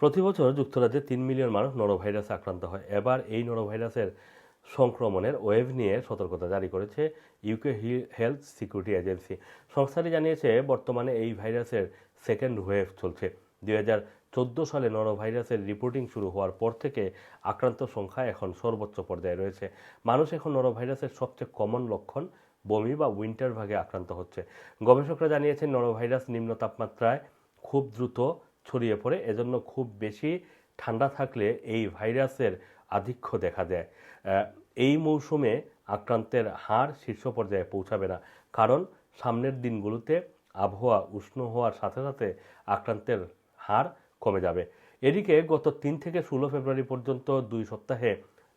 প্রতি বছর যুক্তরাজ্যে তিন মিলিয়ন মানুষ নরোভাইরাসে আক্রান্ত হয়। এবার এই নরোভাইরাসের সংক্রমণের ওয়েভ নিয়ে সতর্কতা জারি করেছে ইউকে হেলথ সিকিউরিটি এজেন্সি সংস্থাটি জানিয়েছে, বর্তমানে এই ভাইরাসের সেকেন্ড ওয়েভ চলছে। দুই হাজার চোদ্দ সালে নরোভাইরাসের রিপোর্টিং শুরু হওয়ার পর থেকে আক্রান্ত সংখ্যা এখন সর্বোচ্চ পর্যায়ে রয়েছে। মানুষ এখন নরোভাইরাসের সবচেয়ে কমন লক্ষণ বমি বা উইন্টার ভাগে আক্রান্ত হচ্ছে। গবেষকরা জানিয়েছেন, নরোভাইরাস নিম্ন তাপমাত্রায় খুব দ্রুত ছড়িয়ে পড়ে। এজন্য খুব বেশি ঠান্ডা থাকলে এই ভাইরাসের আধিক্য দেখা দেয়। এই মৌসুমে আক্রান্তের হার শীর্ষ পর্যায়ে পৌঁছাবে না। কারণ সামনের দিনগুলোতে আবহাওয়া উষ্ণ হওয়ার সাথে সাথে আক্রান্তের হার কমে যাবে। এদিকে গত তিন থেকে ষোলো ফেব্রুয়ারি পর্যন্ত দুই সপ্তাহে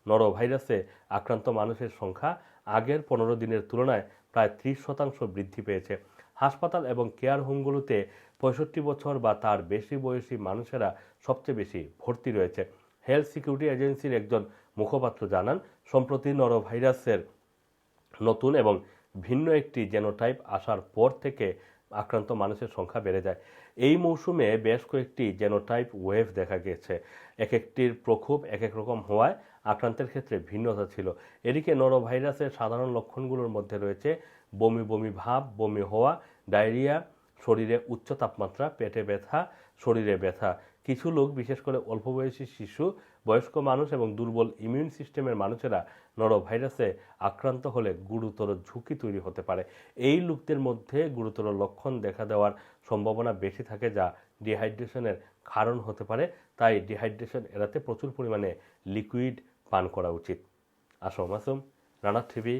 নরভাইরাসে আক্রান্ত মানুষের সংখ্যা আগের পনেরো দিনের তুলনায় প্রায় ত্রিশ শতাংশ বৃদ্ধি পেয়েছে। হাসপাতাল এবং কেয়ার হোমগুলোতে পঁয়ষট্টি বছর বা তার বেশি বয়সী মানুষেরা সবচেয়ে বেশি ভর্তি রয়েছে। হেলথ সিকিউরিটি এজেন্সির একজন মুখপাত্র জানান, সম্প্রতি নরভাইরাসের নতুন এবং ভিন্ন একটি জেনোটাইপ আসার পর থেকে আক্রান্ত মানুষের সংখ্যা বেড়ে যায়। এই মৌসুমে বেশ কয়েকটি জেনোটাইপ ওয়েভ দেখা গেছে। এক একটির প্রকোপ এক এক রকম হওয়ায় আক্রান্তের ক্ষেত্রে ভিন্নতা ছিল। এদিকে নরোভাইরাসের সাধারণ লক্ষণগুলোর মধ্যে রয়েছে বমি বমি ভাব, বমি হওয়া ডায়রিয়া, শরীরে উচ্চ তাপমাত্রা, পেটে ব্যথা, শরীরে ব্যথা। কিছু লোক, বিশেষ করে অল্প বয়সী শিশু, বয়স্ক মানুষ এবং দুর্বল ইমিউন সিস্টেমের মানুষেরা নরোভাইরাসে আক্রান্ত হলে গুরুতর ঝুঁকি তৈরি হতে পারে। এই লোকদের মধ্যে গুরুতর লক্ষণ দেখা দেওয়ার সম্ভাবনা বেশি থাকে যা ডিহাইড্রেশনের কারণ হতে পারে। তাই ডিহাইড্রেশন এড়াতে প্রচুর পরিমাণে লিকুইড পান করা উচিত। আসো মাসুম রানা টিভি